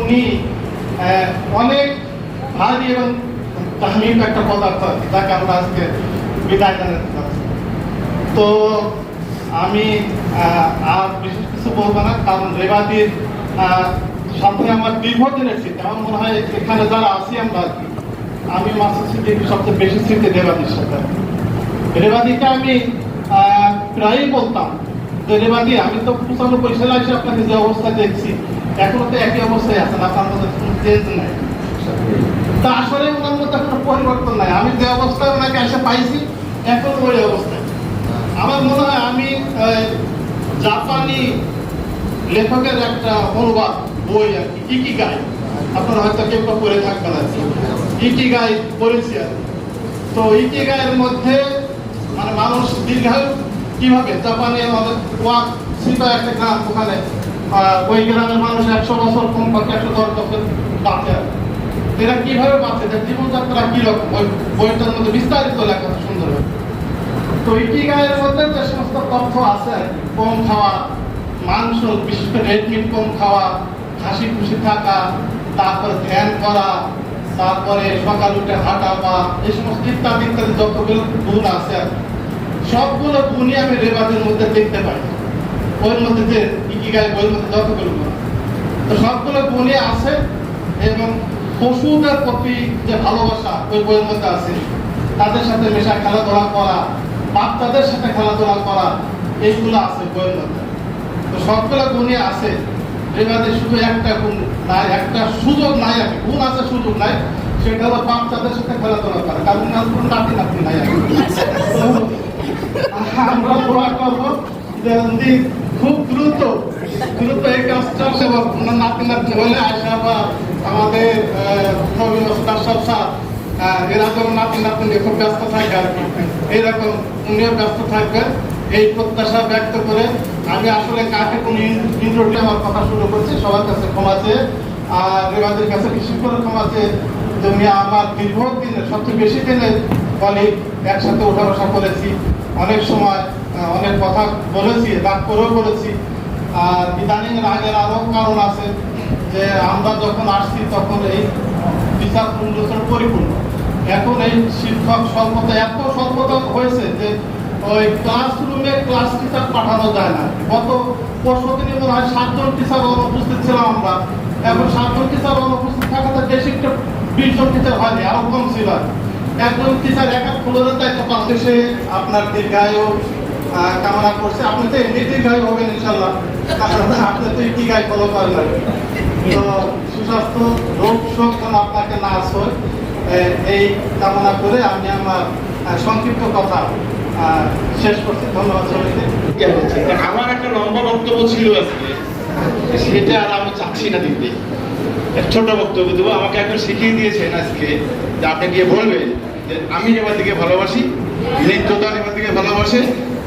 উনি অনেক ভারী এবং ধার্মিক একটা পদার্থ যাকে আমরা আজকে বিদায় জানাতে চাচ্ছি। তো আমি আর বিশেষ কিছু বলব না কারণ রেবাদির সাথে আমার দীর্ঘদিনের স্মৃতি আমার মনে হয় এখানে যারা আছি আমরা আর কি, আমি মাসুদ স্মৃতি সবচেয়ে বেশি স্মৃতি রেবাদির সাথে। রেবাদিকে আমি প্রায়ই বলতাম রেবাদি আমি তো পঁচানব্বই সালে এসে আপনাকে যে অবস্থা দেখছি এখনও তো একই অবস্থায় আছেন আপনার মধ্যে কোনো চেঞ্জ নাই। তা আসলে ওনার মধ্যে কোনো পরিবর্তন নাই। আমি যে অবস্থায় ওনাকে এসে পাইছি, এখন ওই অবস্থায়। আমার মনে হয় আমি জাপানি লেখকের একটা অনুবাদ, বই আর কি ইকি গাই আপনারা হয়তো কেউ পড়ে থাকবেন আর কি। ইকি গাই পড়েছি আর কি। তো ইকি গায়ের মধ্যে মানে মানুষ দীর্ঘায়ু কীভাবে? জাপানে ওয়াক সিপা একটা গ্রাম, ওখানে ওই গ্রামের মানুষ একশো বছর কমপক্ষে একশো দশ বছর বাঁচে এরা কীভাবে বাঁচে? জীবনযাত্রা কীরকম? ওই বইটার মধ্যে বিস্তারিত লেখা তো ইকিগায়ের মধ্যে যে সমস্ত তথ্য আছে কম খাওয়া, মাংস, বিশেষ করে রেড মিট কম খাওয়া, হাসি খুশি থাকা, তারপরে ধ্যান করা, তারপরে সকাল উঠে হাঁটা বা এই সমস্ত ইত্যাদি ইত্যাদি যতগুলো গুণ আছে সবগুলো গুণই আমি রেবাদের মধ্যে দেখতে পাই। ওর মধ্যে যে ইকিগায় বইয়ের মধ্যে যতগুলো গুণ তো সবগুলো গুণই আছে এবং পশুদের প্রতি যে ভালোবাসা ওই বইয়ের মধ্যে আছে তাদের সাথে মেশা খেলাধুলা করা বাচ্চাদের সাথে খেলাধুলা করা এইগুলো আছে বইয়ের মধ্যে। তো সবগুলো গুণই আছে এবারে শুধু একটা গুণ নাই একটা সুযোগ নাই আর গুণ আছে সুযোগ নাই সেটা হলো বাচ্চাদের সাথে খেলাধুলা করা। কারণ কোনো নাতি নাতি নাই আর আমরা করব যে খুব দ্রুত দ্রুত এই কাজটা ওনার নাতি নাতি হলে আয়সা বা আমাদের আহ, নবীন ওস্তাদ সব স্যার এরা যেমন নাতি নাতি খুব ব্যস্ত থাকে আর কি। এইরকম উনিও ব্যস্ত থাকবেন। এই প্রত্যাশা ব্যক্ত করে আমি আসলে কাকে কোন ইন্টারভিউ আমার কথা শুরু করছি। সবার কাছে ক্ষমা চেয়ে আর রেবাদের কাছে বিশেষ করে ক্ষমা চেয়ে তুমি আমার দীর্ঘ দিনের সবচেয়ে বেশি দিনের কলিগ একসাথে উঠা বসা করেছি। অনেক সময় অনেক কথা বলেছি রাগ করেও বলেছি। আর ইদানিং রাগের আরও কারণ আছে যে আমরা যখন আসছি তখন এই বিচার পুনরুত্তর পরিপূর্ণ। এখন এই শিক্ষক স্বল্পতা, এত স্বল্পতা হয়েছে যে ওই ক্লাসরুমে ক্লাস টিচার পাঠানো যায় না। গত পরশু দিনে মনে হয় সাতজন টিচার অনুপস্থিত ছিলাম আমরা। এখন সাতজন টিচার অনুপস্থিত থাকাতে বেশি একটা বিশ জন টিচার হয়নি আরও কম ছিল। একজন টিচার একা ফ্লোরের দায়িত্ব পালন সে আপনার দীর্ঘায়ু কামনা করছে। আপনি তো এমনিতেই দীর্ঘায়ু হবেন ইনশাল্লাহ আপনি তো কি গায়ে ফলো করেন আর তো সুস্বাস্থ্য, রোগ শোক যেন আপনাকে না আসে এই কামনা করে আমি আমার সংক্ষিপ্ত কথা শেষ করছি। ধন্যবাদ সবাইকে। আমার একটা লম্বা বক্তব্য ছিল আজকে। সেটা আর আমি চাচ্ছি না দিতে। ছোট বক্তব্য দেবো। আমাকে এখন শিখিয়ে দিয়েছেন আজকে যে আপনি গিয়ে বলবেন যে আমি এবার দিকে ভালোবাসি নিত্যদান এবার দিকে ভালোবাসে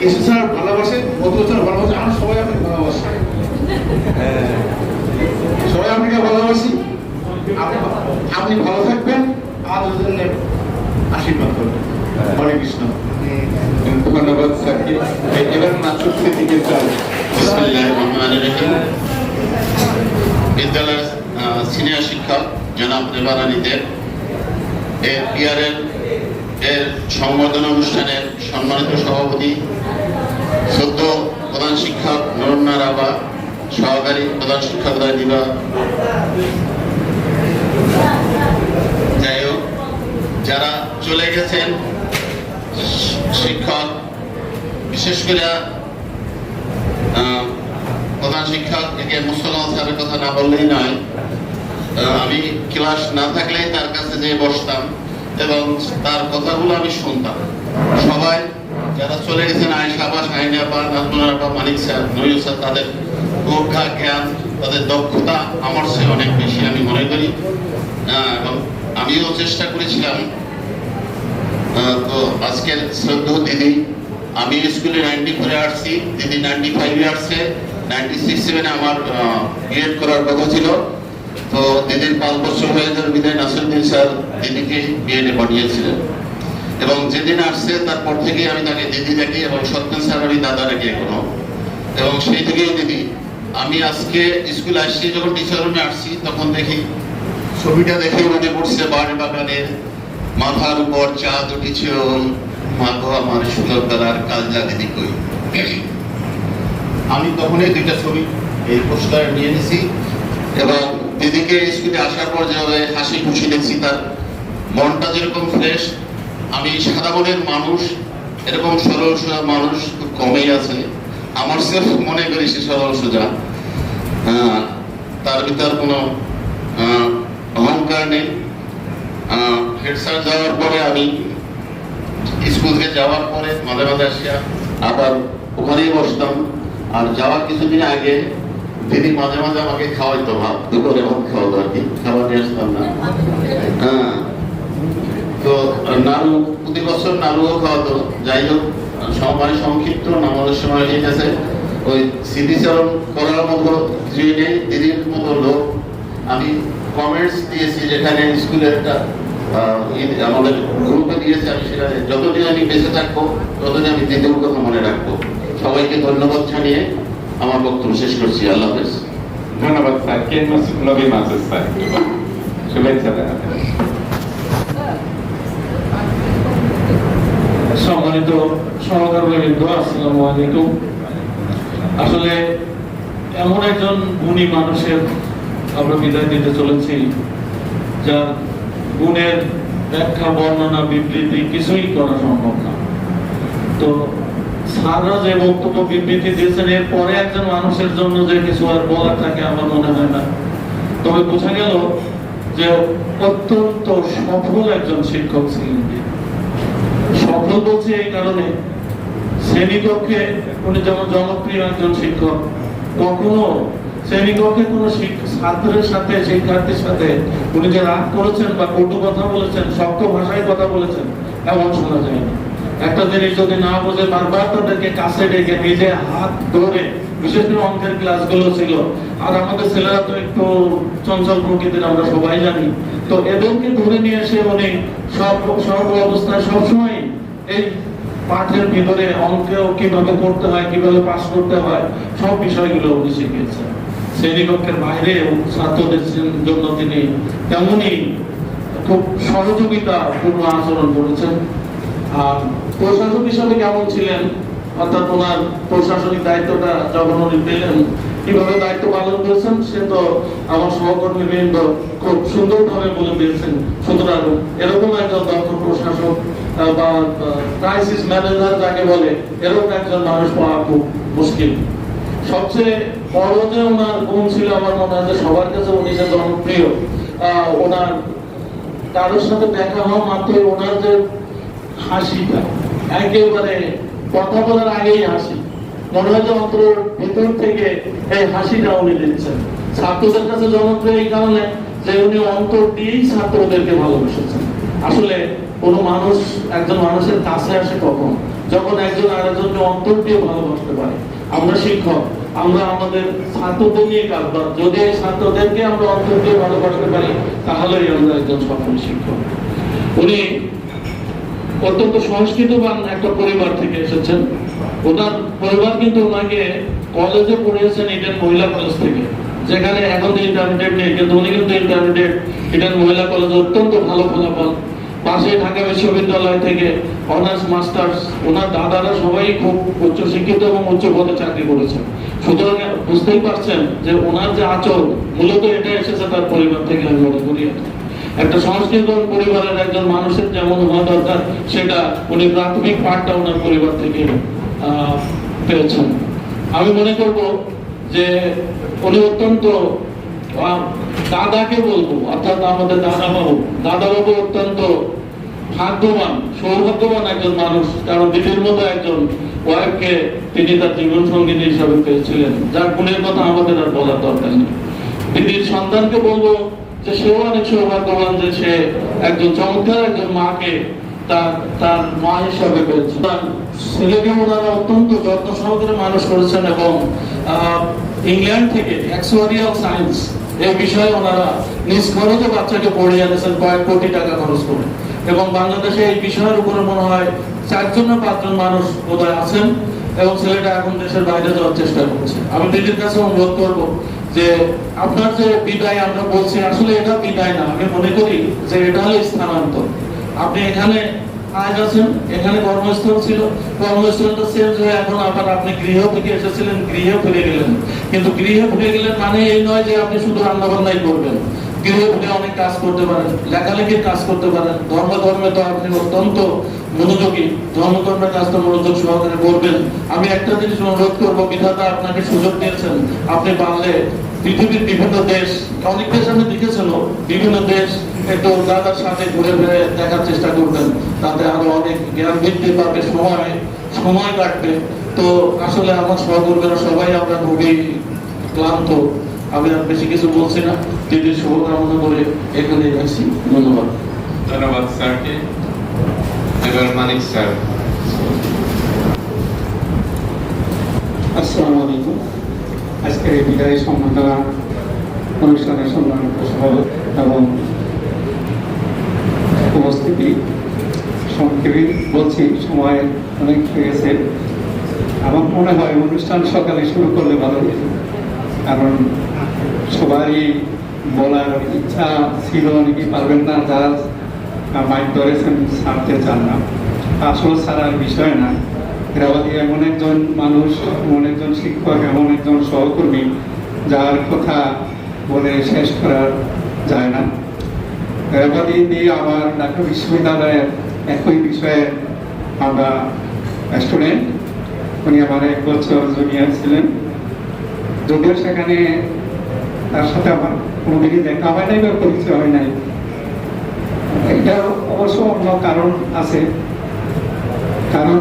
ইসু স্যার ভালোবাসে মধু স্যার ভালোবাসে আমরা সবাই আপনাকে ভালোবাসি। সবাই আপনাকে ভালোবাসি। আপনি আপনি ভালো থাকবেন আমাদের জন্য আশীর্বাদ করবেন। হরে কৃষ্ণ। ধন্যবাদ স্যারকে এবার নাচুর দিকে রহিম। বিদ্যালয়ের সিনিয়র শিক্ষক জনাব রেবারানিদের এর পিআরএল এর সংবর্ধনা অনুষ্ঠানের সম্মানিত সভাপতি, সদ্য প্রধান শিক্ষক নরুন্না রাবা সহকারী প্রধান শিক্ষক দিবা। যাই হোক, যারা চলে গেছেন, শিক্ষক, বিশেষ করে প্রধান শিক্ষক একে মুসলমান স্যারের কথা না বললেই নয়। আমি ক্লাস না থাকলেই তার কাছে যেয়ে বসতাম। এবং তার কথাগুলো আমি শুনতাম। সবাই যারা চলে গেছেন আয়সা বা শাহিনা বা নাজমুনার মানিক স্যার নজরুল স্যার, তাদের প্রজ্ঞা জ্ঞান, তাদের দক্ষতা আমার চেয়ে অনেক বেশি আমি মনে করি। এবং আমিও চেষ্টা করেছিলাম। তো আজকের শ্রদ্ধ দিদি আমি স্কুলে নাইনটি ফোরে আসছি দিদি নাইনটি ফাইভে আসছে নাইনটি সিক্স সেভেনে আমার বিএড করার কথা ছিল। তো দিদির পাঁচ বছর হয়ে যাওয়ার বিদায় নাসিরুদ্দিন স্যার দিদিকে বিএডে পাঠিয়েছিলেন এবং যেদিন আসছে, তারপর থেকে আমি তাকে দিদি ডাকি এবং সত্যেন স্যার আমি দাদা ডাকি এখনও। এবং সেই থেকেই দিদি আমি আজকে স্কুলে আসছি, যখন টিচার রুমে আসছি, তখন দেখি ছবিটা দেখে মনে পড়ছে বাড়ি বাগানের মাথার উপর চাঁদ উঠেছে মাগো আমার সুন্দর বেলার কালজা দিদি কই। আমি তখন এই দুইটা ছবি, এই পোস্টার নিয়ে নিছি। এবং দিদিকে স্কুলে আসার পর যেভাবে হাসি খুশি দেখছি তার মনটা যেরকম ফ্রেশ আমি সাদা মনের মানুষ, এরকম সরল সোজা মানুষ কমই আছে। আমার সেলফ মনে করি সে সরল সোজা। তার ভিতর কোনো অহংকার নেই। হেড স্যার যাওয়ার পরে আমি স্কুল থেকে যাওয়ার পরে মাঝে মাঝে আসিয়া আবার ওখানেই বসতাম। আর যাওয়ার কিছুদিন আগে দিদি মাঝে মাঝে আমাকে খাওয়াইতো ভাব দুপুরে ভাত খাওয়াতো আর কি। খাবার নিয়ে আসতাম না। হ্যাঁ। তো নাড়ু প্রতি বছর নাড়ুও খাওয়াতো যাই হোক সময় সংক্ষিপ্ত নামাজের সময় ঠিক আছে ওই স্মৃতিচারণ করার মতো কিছুই নেই, দিদির মতো লোক। আমি কমেন্টস দিয়েছি যেখানে স্কুলের একটা আমাদের গ্রুপে দিয়েছি, আমি সেখানে যতদিন আমি বেঁচে থাকব, ততদিন আমি দিদির কথা মনে রাখব। সবাইকে ধন্যবাদ জানিয়ে আমার বক্তব্য শেষ করছি। আল্লাহ হাফেজ। ধন্যবাদ স্যার। কে মাসুদ নবী মাসুদ স্যার। শুভেচ্ছা সম্মানিত সহকর্মীবৃন্দ আসসালামু আলাইকুম। আসলে এমন একজন গুণী মানুষের আমরা বিদায় দিতে চলেছি, যার গুণের ব্যাখ্যা, বর্ণনা, বিবৃতি কিছুই করা সম্ভব না। তো স্যাররা যে বক্তব্য, বিবৃতি দিয়েছেন এর পরে একজন মানুষের জন্য যে কিছু আর বলার থাকে আমার মনে হয় না। তবে বোঝা গেল যে অত্যন্ত সফল একজন শিক্ষক ছিলেন তিনি। বলছি এই কারণে, শ্রেণীকক্ষে উনি যেমন জনপ্রিয় একজন শিক্ষক, কখনো শ্রেণীকক্ষে কোনো ছাত্রের সাথে, শিক্ষার্থীর সাথে উনি যে রাগ করেছেন বা কটু কথা বলেছেন, শক্ত ভাষায় কথা বলেছেন, এমন শোনা যায় না একটা জিনিস যদি না বোঝে, বারবার তাদেরকে কাছে ডেকে নিজে হাত ধরে, বিশেষ করে অঙ্কের ক্লাসগুলো ছিল, আর আমাদের ছেলেরা তো একটু চঞ্চল প্রকৃতির, আমরা সবাই জানি তো এদেরকে ধরে নিয়ে এসে উনি সব সর্ব অবস্থায় সবসময় এই পাঠের ভিতরে অঙ্কেও কীভাবে করতে হয়, কীভাবে পাস করতে হয়, সব বিষয়গুলো উনি শিখিয়েছেন। শ্রেণীকক্ষের বাইরে ছাত্রদের জন্য তিনি তেমনই খুব সহযোগিতা পূর্ণ আচরণ করেছেন। আর প্রশাসক হিসাবে কেমন ছিলেন? অর্থাৎ ওনার প্রশাসনিক দায়িত্বটা যখন উনি পেলেন কীভাবে দায়িত্ব পালন করেছেন, সে তো আমার সহকর্মী বৃন্দ খুব সুন্দরভাবে বলে দিয়েছেন। সুতরাং এরকম একজন দক্ষ প্রশাসক বা ক্রাইসিস ম্যানেজার যাকে বলে, এরকম একজন মানুষ পাওয়া খুব মুশকিল। সবচেয়ে বড় যে ওনার গুণ ছিল আমার মনে হয় যে সবার কাছে উনি যে জনপ্রিয় ওনার কারোর সাথে দেখা হওয়া মাত্রই ওনার যে হাসিটা, একেবারে কথা বলার আগেই হাসি। অন্তরের ভেতর থেকে এই হাসিটা উনি দিচ্ছেন। ছাত্রদের কাছে জনপ্রিয় এই কারণে যে উনি অন্তর দিয়েই ছাত্রদেরকে ভালোবেসেছেন। আসলে কোনো মানুষ, একজন মানুষের কাছে আসে কখন? যখন একজন আরেকজনকে অন্তর দিয়ে ভালোবাসতে পারে। আমরা শিক্ষক, আমরা আমাদের ছাত্রদের নিয়ে কাজ করি। যদি এই ছাত্রদেরকে আমরা অন্তর দিয়ে ভালোবাসতে পারি, তাহলেই আমরা একজন সফল শিক্ষক। উনি অত্যন্ত সংস্কৃতবান একটা পরিবার থেকে এসেছেন। ওনার পরিবার কিন্তু ওনাকে কলেজে পড়িয়েছেন ইডেন মহিলা কলেজ থেকে। যেখানে এখন তো ইন্টারমিডিয়েট নেই, কিন্তু উনি কিন্তু ইন্টারমিডিয়েট ইডেন মহিলা কলেজে অত্যন্ত ভালো ফলাফল। পাশে ঢাকা বিশ্ববিদ্যালয় থেকে অনার্স মাস্টার্স ওনার দাদারা সবাই খুব উচ্চ শিক্ষিত এবং উচ্চ পদে চাকরি করেছেন। সুতরাং বুঝতেই পারছেন যে ওনার যে আচরণ, মূলত এটা এসেছে তার পরিবার থেকে আমি মনে করি একটা সংস্কৃত পরিবারের একজন মানুষের যেমন হওয়া দরকার, সেটা উনি প্রাথমিক পাঠটা ওনার পরিবার থেকে আহ, পেয়েছেন। আমি মনে করব যে উনি অত্যন্ত দাদাকে বলব অর্থাৎ আমাদের দাদা বাবু দাদা বাবু অত্যন্ত ভাগ্যবান সৌভাগ্যবান একজন মানুষ কারণ দিদির মতো একজন ওয়াইফকে তিনি তার জীবন সঙ্গিনী হিসাবে পেয়েছিলেন যার গুণের কথা আমাদের আর বলার দরকার নেই। দিদির সন্তানকে বলব যে সেও অনেক সৌভাগ্যবান যে সে একজন চমৎকার একজন মাকে তার তার মা হিসাবে পেয়েছে। ছেলেকে ওনারা অত্যন্ত যত্ন সহকারে মানুষ করেছেন এবং ইংল্যান্ড থেকে সায়েন্স এই বিষয়ে ওনারা নিজ খরচে বাচ্চাকে কয়েক কোটি টাকা খরচ করে। এবং বাংলাদেশে এই বিষয়ের উপরে মনে হয় চারজন পাঁচজন মানুষ আছেন এবং ছেলেটা এখন দেশের বাইরে যাওয়ার চেষ্টা করছে। আমি দিদির কাছে অনুরোধ করব যে আপনার যে বিদায় আমরা বলছি, আসলে এটা বিদায় না, আমি মনে করি যে এটা হলো স্থানান্তর। আপনি এখানে আজ আছেন, এখানে কর্মস্থল ছিল। কর্মস্থলটা চেঞ্জ হয়ে এখন আবার আপনি গৃহ থেকে এসেছিলেন, গৃহে ফিরে গেলেন। কিন্তু গৃহে ফিরে গেলেন মানে এই নয় যে আপনি শুধু রান্না বান্নাই করবেন। গৃহে অনেক কাজ করতে পারেন, লেখালেখির কাজ করতে পারেন। তো আপনি অত্যন্ত মনোযোগী। মনোযোগ সহকারে করবেন। আমি একটা জিনিস অনুরোধ করব, বিধাতা আপনাকে সুযোগ দিয়েছেন। আপনি পারলে পৃথিবীর বিভিন্ন দেশ, অনেক দেশ আমি দেখেছিল বিভিন্ন দেশ একটু দাদার সাথে ঘুরে ফিরে দেখার চেষ্টা করবেন। তাতে আরও অনেক জ্ঞান বৃদ্ধি পাবে, সময় সময় কাটবে। তো আসলে আমার সহকর্মীরা সবাই আমরা খুবই ক্লান্ত। আমি আর বেশি কিছু বলছি না। দিদির শুভকামনা করে এখানে আছি। ধন্যবাদ। ধন্যবাদ স্যারকে। এবার মানিক স্যার। আসসালামু আলাইকুম। আজকের এই বিদায়ী সম্মাননা অনুষ্ঠানের সম্মানিত সভাপতি এবং উপস্থিতি সংক্ষেপে বলছি সময় অনেক হয়ে গেছে। আমার মনে হয় অনুষ্ঠান সকালে শুরু করলে ভালো হতো। কারণ সবারই বলার ইচ্ছা ছিল নাকি পারবেন না যারা মাইক ধরেছেন, ছাড়তে চান না। আসল ছাড়ার বিষয় না। এরাবাদী এমন একজন মানুষ, এমন একজন শিক্ষক, এমন একজন সহকর্মী, যার কথা বলে শেষ করা যায় না। এরাবাদী দিয়ে আমার ঢাকা বিশ্ববিদ্যালয়ের একই বিষয়ে আমরা স্টুডেন্ট উনি আমার এক বছর জুনিয়র ছিলেন। যদিও সেখানে তার সাথে আমার কোনোদিনই দেখা হয় নাই বা পরিচয় হয় নাই। এটার অবশ্য অন্য কারণ আছে। কারণ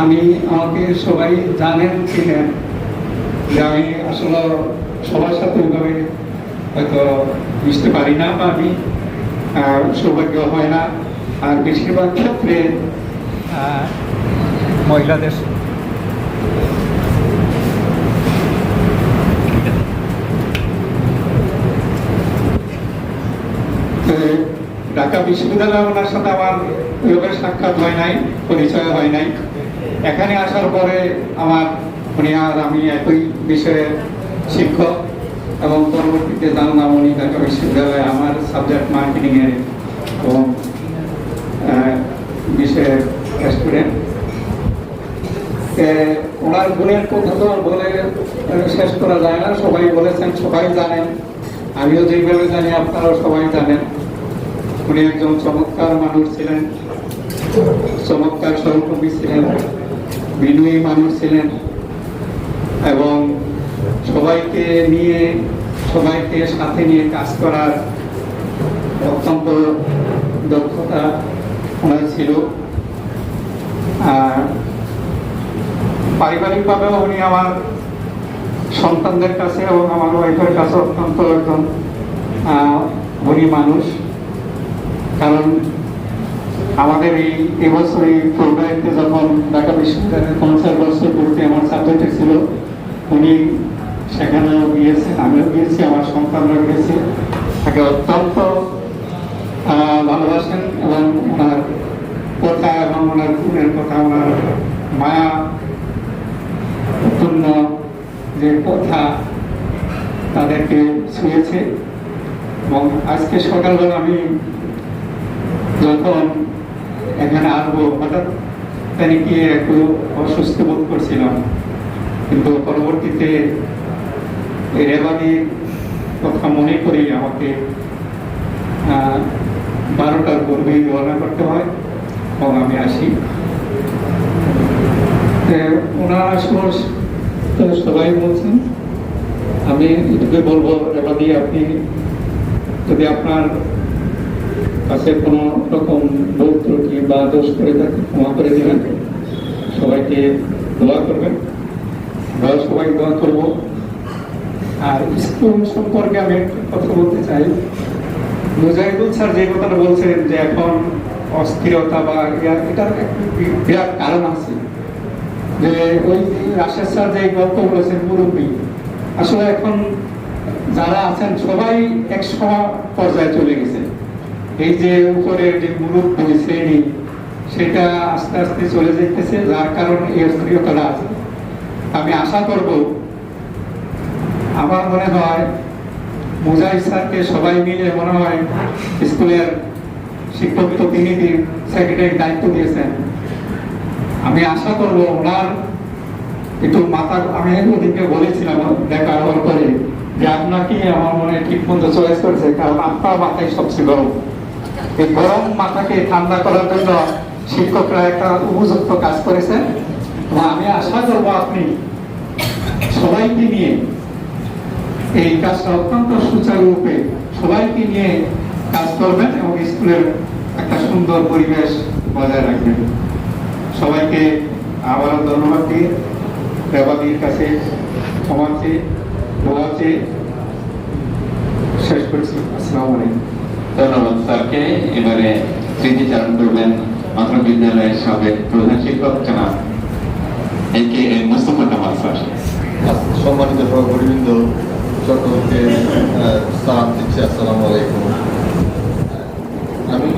আমি, আমাকে সবাই জানেন ছিলেন যে আমি আসলে সবার সাথে ওইভাবে হয়তো মিশতে পারি না বা আমি সৌভাগ্য হয় না। আর বেশিরভাগ ক্ষেত্রে মহিলাদের ঢাকা বিশ্ববিদ্যালয়ে ওনার সাথে আমার ওইভাবে সাক্ষাৎ হয় নাই পরিচয় হয় নাই। এখানে আসার পরে আমার উনি আর আমি একই বিষয়ে শিক্ষক এবং পরবর্তীতে জানলাম উনি ঢাকা বিশ্ববিদ্যালয়ে আমার সাবজেক্ট মার্কেটিংয়ের এবং আহ, বিষয়ের স্টুডেন্ট ওনার গুণের কথা তো বলে শেষ করা যায় না। সবাই বলেছেন সবাই জানেন। আমিও যেইভাবে জানি আপনারাও সবাই জানেন। উনি একজন চমৎকার মানুষ ছিলেন, চমৎকার সহকর্মী ছিলেন, বিনয়ী মানুষ ছিলেন এবং সবাইকে নিয়ে, সবাইকে সাথে নিয়ে কাজ করার অত্যন্ত দক্ষতা ওনার ছিল। আর পারিবারিকভাবেও উনি আমার সন্তানদের কাছে এবং আমার ওয়াইফের কাছে অত্যন্ত একজন গুণী মানুষ। কারণ আমাদের এই এবছর এই প্রোগ্রামে যখন ঢাকা বিশ্ববিদ্যালয়ের পঞ্চাশ বছর পূর্তি আমার সাবজেক্টে ছিল, উনি সেখানেও গিয়েছেন, আমিও গিয়েছি, আমার সন্তানরা গিয়েছে। তাকে অত্যন্ত ভালোবাসেন এবং ওনার কথা এবং ওনার গুণের কথা, ওনার মায়া পূর্ণ যে কথা তাদেরকে ছুঁয়েছে। এবং আজকে সকালবেলা আমি যখন এখানে আসব, হঠাৎ তাই কি একটু অসুস্থ বোধ করছিলাম। কিন্তু পরবর্তীতে রেবাদির কথা মনে করেই আমাকে বারোটার পূর্বেই রওনা করতে হয় এবং আমি আসি। ওনারা তো সবাই বলছেন। আমি এটুকু বলব রেবাদি আপনি যদি আপনার কাছে কোনো রকম ভুল ত্রুটি বা দোষ করে থাকে, ক্ষমা করে দেবেন। সবাইকে দোয়া করবেন। আমরাও সবাই দোয়া করব। আর স্কুল সম্পর্কে আমি কথা বলতে চাই। মুজাহিদুল স্যার যে কথাটা বলছেন যে এখন অস্থিরতা বা ইয়া- এটার বিরাট কারণ আছে। যে ওই রাশেদ স্যার যে গল্প বলেছেন, মুরব্বী, আসলে এখন যারা আছেন সবাই এক সময় পর্যায়ে চলে গেছে। এই যে উপরের যে মুরব্বী শ্রেণি, সেটা আস্তে আস্তে চলে যেতেছে যার কারণে এই অস্থিরতাটা আছে। আমি আশা করব, আমার মনে হয় মুজাহিদ স্যারকে সবাই মিলে মনে হয় স্কুলের শিক্ষক প্রতিনিধি সেক্রেটারি দায়িত্ব দিয়েছেন। আমি আশা করব ওনার একটু মাথা, আমি ওদিকে বলেছিলাম দেখা হওয়ার পরে যে আপনাকে আমার মনে ঠিক মতো চয়েস করেছে, কারণ আপনার মাথায় সবচেয়ে গরম। এই গরম মাথাকে ঠান্ডা করার জন্য শিক্ষকরা একটা উপযুক্ত কাজ করেছেন। এবং আমি আশা করব আপনি সবাইকে নিয়ে এই কাজটা অত্যন্ত সুচারুরূপে সবাইকে নিয়ে কাজ করবেন এবং স্কুলের একটা সুন্দর পরিবেশ বজায় রাখবেন। সবাইকে আবারও ধন্যবাদ দিয়ে দেবাদির কাছে ক্ষমা চেয়ে শেষ করছি। আসসালামু আলাইকুম। ধন্যবাদ স্যারকে এবারে স্মৃতিচারণ করবেন? মাধ্যমিক বিদ্যালয়ের সাবেক প্রধান শিক্ষক জানাব A K M Mustafa Kamal sir. সম্মানিত সহকর্মীবৃন্দ সকলকে সালাম দিচ্ছি আসসালামু আলাইকুম। আমি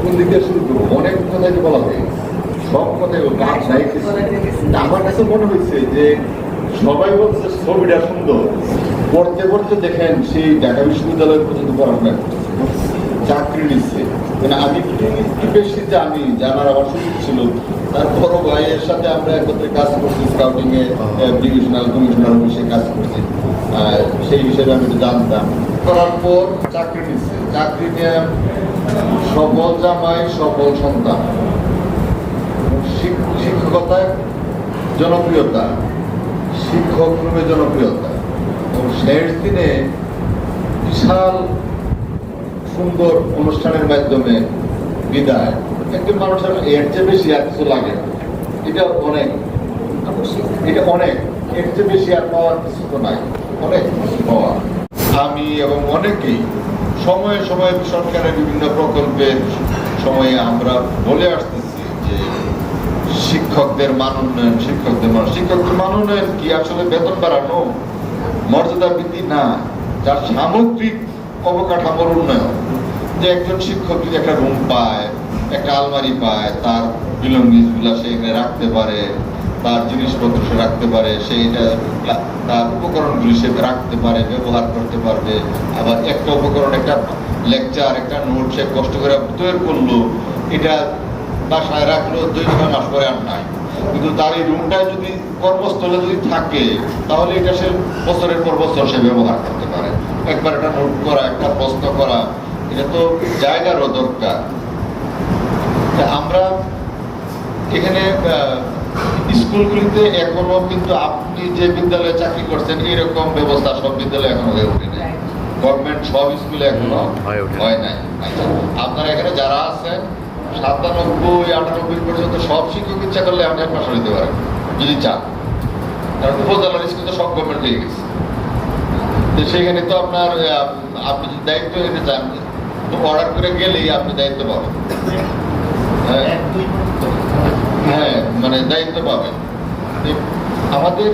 কোন দিক দিয়ে শুরু করব? অনেক কথাই বলা হয়ে। সব কথাই নাই। আমার কাছে মনে হয়েছে যে সবাই বলছে ছবিটা সুন্দর। পড়তে পড়তে দেখেন সেই ঢাকা বিশ্ববিদ্যালয় পর্যন্ত পড়াশোনা করছে চাকরি নিচ্ছে। মানে আমি বেশি জানি জানার আমার সুযোগ ছিল। তার বড় ভাইয়ের সাথে আমরা একত্রে কাজ করছি স্কাউটিং এ ডিভিশনাল কমিশনার অফিসে কাজ করছি। সেই হিসেবে আমি জানতাম। করার পর চাকরি নিচ্ছে। চাকরি নিয়ে সফল জামাই সফল সন্তান। শিক্ষকতায় জনপ্রিয়তা। শিক্ষক রূপে জনপ্রিয়তা। এবং শেষ দিনে বিশাল সুন্দর অনুষ্ঠানের মাধ্যমে বিদায়। একজন মানুষের এর চেয়ে বেশি আর কিছু লাগে এটা অনেক। এটা অনেক। এর চেয়ে বেশি আর পাওয়ার কিছু তো নাই। অনেক পাওয়া। আমি এবং অনেকেই সময়ে সময়ে সরকারের বিভিন্ন প্রকল্পের সময়ে আমরা বলে আসতেছি। শিক্ষকদের মান উন্নয়ন, শিক্ষকদের মান। শিক্ষকদের মান উন্নয়ন কি? আসলে বেতন বাড়ানো, মর্যাদা বৃদ্ধি না, যার সামগ্রিক অবকাঠামোর উন্নয়ন। যে একজন শিক্ষক যদি একটা রুম পায়, একটা আলমারি পায়, তার বিলঙ্গিসগুলা সে এখানে রাখতে পারে, তার জিনিসপত্র সে রাখতে পারে সেইটা তার উপকরণগুলি সে রাখতে পারে, ব্যবহার করতে পারবে। আবার একটা উপকরণ, একটা লেকচার একটা নোট সে কষ্ট করে তৈরি করল, এটা বাসায় রাখল দুই ছয় মাস পরে আর নাই। কিন্তু তার এই রুমটা যদি কর্মস্থলে যদি থাকে তাহলে এটা সে বছরের পর বছর সে ব্যবহার করতে পারে। একবার একটা নোট করা একটা প্রশ্ন করা এটা তো জায়গারও দরকার। আমরা এখানে আহ, স্কুলগুলিতে এখনও কিন্তু আপনি যে বিদ্যালয়ে চাকরি করছেন এরকম ব্যবস্থা সব বিদ্যালয়ে এখনও হয়ে ওঠেনি গভর্নমেন্ট সব স্কুলে এখনও হয় নাই। আপনারা এখানে যারা আছেন সাতানব্বই আটানব্বই পর্যন্ত সব শিক্ষক ইচ্ছা করলে আপনি হেডমাস্টার হইতে পারেন যদি চান। কারণ উপজেলার স্কুল তো সব গভর্নমেন্ট হয়ে গেছে। তো সেখানে তো আপনার আপনি যদি দায়িত্ব নিতে চান অর্ডার করে গেলেই আপনি দায়িত্ব পাবেন। হ্যাঁ। হ্যাঁ মানে দায়িত্ব পাবেন। আমাদের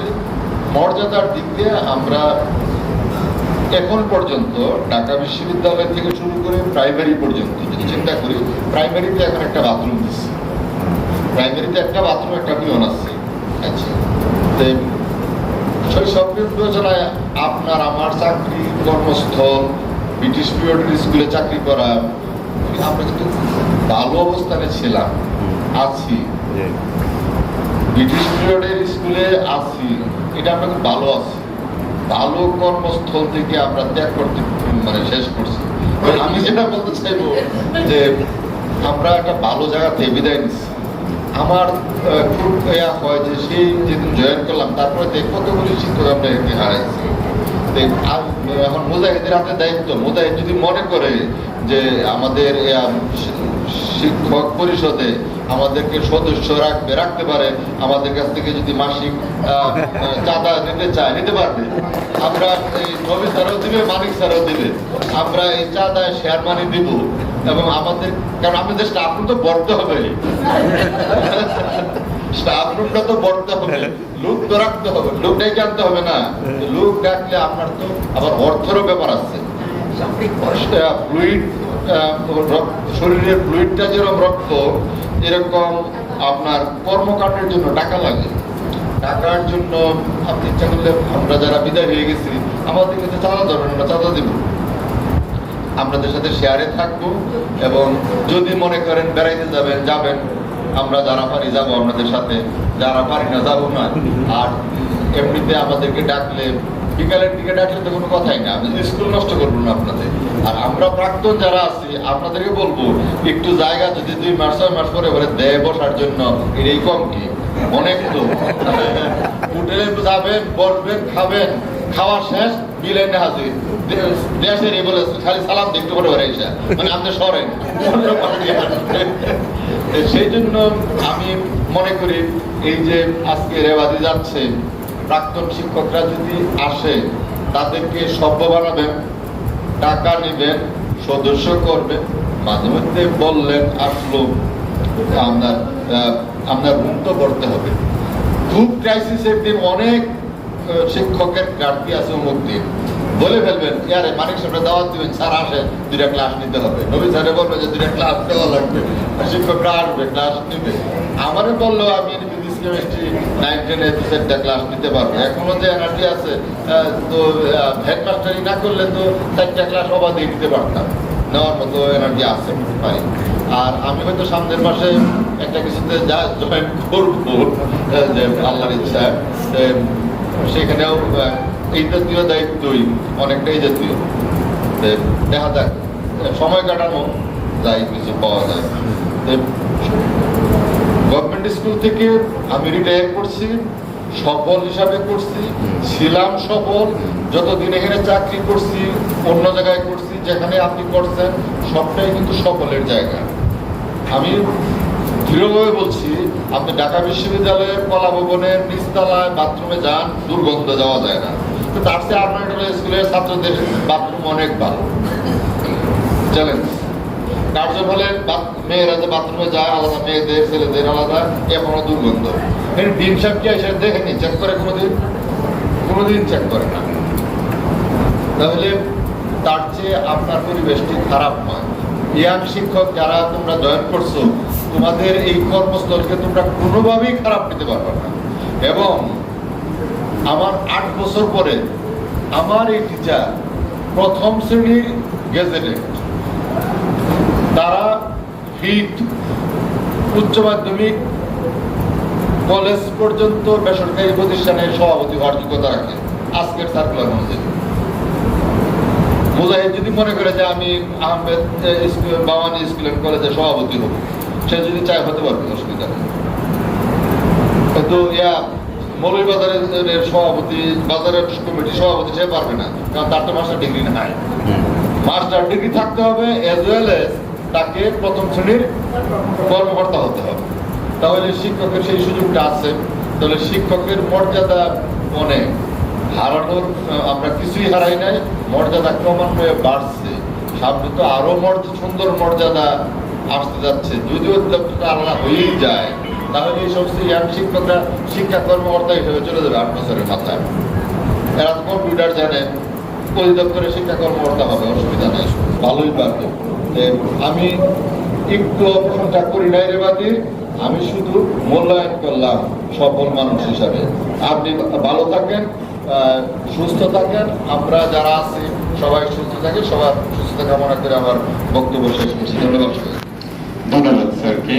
মর্যাদার দিক দিয়ে আমরা এখন পর্যন্ত ঢাকা বিশ্ববিদ্যালয় থেকে শুরু করে প্রাইমারি পর্যন্ত যদি চিন্তা করি প্রাইমারিতে এখন একটা বাথরুম দিচ্ছে প্রাইমারিতে একটা বাথরুম একটা পিয়ন আছে। আচ্ছা। তো শৈশব বিবেচনায় আপনার আমার চাকরি কর্মস্থল ব্রিটিশ পিরিয়ডের স্কুলে চাকরি করা আমরা কিন্তু ভালো অবস্থানে ছিলাম। আছি। ব্রিটিশ পিরিয়ডের স্কুলে আছি। এটা আমরা খুব ভালো আছি। ভালো কর্মস্থল থেকে আমরা ত্যাগ করতে মানে শেষ করছি। আমি যেটা বলতে চাইব যে আমরা একটা ভালো জায়গা থেকে বিদায় নিচ্ছি। আমার খুব ইয়া হয় যে সেই যেদিন জয়েন করলাম, তারপরে কতগুলি শিক্ষক আমরা এখানে হারাইছি। এখন মোজাহিদের হাতে দায়িত্ব। মোজাহিদ যদি মনে করে যে আমাদের শিক্ষক পরিষদে আমাদেরকে সদস্য রাখবে, রাখতে পারে। আমাদের কাছ থেকে যদি মাসিক চাঁদা নিতে চায়, নিতে পারবে। আমরা এই নবী স্যারও দিবে মানিক স্যারও দিবে আমরা এই চাঁদায় শেয়ার মানি দিব এবং আমাদের, কারণ আমাদের স্টাফ তো বড়তে হবে। স্টাফ রুমটা তো বড়তে হবে। তো রাখতে হবে হবে না। লোক ডাকলে আপনার তো আবার অর্থেরও ব্যাপার আছে। শরীরের ফ্লুইডটা যেরকম রক্ত এরকম আপনার কর্মকাণ্ডের জন্য টাকা লাগে। টাকার জন্য আপনি ইচ্ছা করলে আমরা যারা বিদায় হয়ে গেছি, আমাদের কাছে চাঁদা ধরবেন আমরা চাঁদা দেবো। আপনাদের সাথে শেয়ারে থাকব এবং যদি মনে করেন বেড়াইতে যাবেন যাবেন, আমরা যারা পারি যাব আপনাদের সাথে, যারা পারি না যাব না। আর এমনিতে আমাদেরকে ডাকলে বিকালের দিকে ডাকলে তো কোনো কথাই না। আমি স্কুল নষ্ট করব না আপনাদের। আর আমরা প্রাক্তন যারা আছি, আপনাদেরকে বলব, একটু জায়গা যদি দুই মাস, ছয় মাস পরে পরে দেয় বসার জন্য এই কম কি? অনেক তো। হোটেলে যাবেন, বসবেন, খাবেন, খাওয়া শেষ বিলেনে হাজির। দেশের এ বলে খালি সালাম দেখতে পারে ওরা এসে। মানে আপনি সরেন। সেই জন্য আমি মনে করি, এই যে আজকে রেওয়াজি যাচ্ছে প্রাক্তন শিক্ষকরা যদি আসে, তাদেরকে সভ্য বানাবেন, টাকা নেবেন, সদস্য করবেন, মাঝে মধ্যে বললেন আসলো আপনার আপনার রুম তো করতে হবে। খুব ক্রাইসিসের দিন অনেক শিক্ষকের ঘাটতি আছে অমুক দিন। বলে ফেলবেন ইয়ারে মানিক সাহেবরা দাওয়াত দিবেন, স্যার আসে দুইটা ক্লাস নিতে হবে। নবী স্যারে বলবে যে, দুইটা ক্লাস দেওয়া লাগবে। শিক্ষকরা, আসবে ক্লাস নিবে। আমারে বলল, আমি কেমিস্ট্রি নাইন টেনে ক্লাস নিতে পারব। এখনও যে এনার্জি আছে তো হেডমাস্টারি না করলে তো চারটা ক্লাস অবাধে নিতে পারতাম। নেওয়ার মতো এনার্জি আছে পারি আর আমি হয়তো সামনের মাসে একটা কিছুতে যা জয়েন করব যে আল্লাহর ইচ্ছা সেখানেও এই জাতীয় দায়িত্বই অনেকটাই জাতীয়। যে দেখা যাক সময় কাটানো যাই কিছু পাওয়া যায়। গভর্নমেন্ট স্কুল থেকে আমি রিটায়ার করছি, সফল হিসাবে করছি, ছিলাম সফল, যতদিন এখানে চাকরি করছি, অন্য জায়গায় করছি, যেখানে আপনি করছেন, সবটাই কিন্তু সফলের জায়গা। আমি দৃঢ়ভাবে বলছি, আপনি ঢাকা বিশ্ববিদ্যালয়ের কলা ভবনের নিচতলায় বাথরুমে যান, দুর্গন্ধ যাওয়া যায় না। তো তার চেয়ে আর্মাইডাল স্কুলের ছাত্রদের বাথরুম অনেক ভালো। চ্যালেঞ্জ কার্যফলে বাথ- মেয়েরা যে বাথরুমে যায়, আলাদা মেয়েদের ছেলেদের আলাদা এখনও দুর্গন্ধ। ডিম সাহেব কি এসে দেখেনি? চেক করে কোনোদিন? কোনোদিন চেক করে না। তাহলে তার চেয়ে আপনার পরিবেশটি খারাপ নয়। ইয়াং শিক্ষক যারা তোমরা জয়েন করছ, তোমাদের এই কর্মস্থলকে তোমরা কোনোভাবেই খারাপ নিতে পারবে না। এবং আমার আট বছর পরে আমার এই টিচার প্রথম শ্রেণির গেজেটেড তারা হিট উচ্চ মাধ্যমিক কলেজ পর্যন্ত বেসরকারি প্রতিষ্ঠানের সভাপতি হওয়ার যোগ্যতা রাখে। আজকের সার্কুলার অনুযায়ী। মুজাহিদ যদি মনে করে যে আমি Ahmed school- Bawani school and কলেজের সভাপতি হব সে যদি চায় হতে পারবে অসুবিধা নেই। কিন্তু ইয়া মৌলভীবাজারের সভাপতি বাজারের কমিটির সভাপতি সে পারবে না কারণ তার তো মাস্টার ডিগ্রি নাই। মাস্টার ডিগ্রি থাকতে হবে এজ ওয়েল এজ তাকে প্রথম শ্রেণির কর্মকর্তা হতে হবে। তাহলে শিক্ষকের সেই সুযোগটা আছে। তাহলে শিক্ষকের মর্যাদা মনে। হারানোর, আমরা কিছুই হারাই নাই, মর্যাদা ক্রমান্বয়ে বাড়ছে। সামনে তো আরও মর্যাদা সুন্দর মর্যাদা আসতে যাচ্ছে। যদিও উদ্যোগটা আলাদা হয়েই যায়, তাহলে এই সমস্ত ইয়াং শিক্ষকরা, শিক্ষা কর্মকর্তা হিসেবে চলে যাবে আট বছরের মাথায়। এরা তো কম্পিউটার জানে অধিদপ্তরে শিক্ষা কর্মকর্তা হবে, অসুবিধা নেই। ভালোই পারবে। আমি একটু প্রশংসা করি নাই রে বাদি আমি শুধু মূল্যায়ন করলাম সফল মানুষ হিসাবে। আপনি ভালো থাকেন সুস্থ থাকেন। আমরা যারা আছি, সবাই সুস্থ থাকি, সবার সুস্থতা কামনা করে আমার বক্তব্য শেষ করছি। ধন্যবাদ ধন্যবাদ, স্যারকে।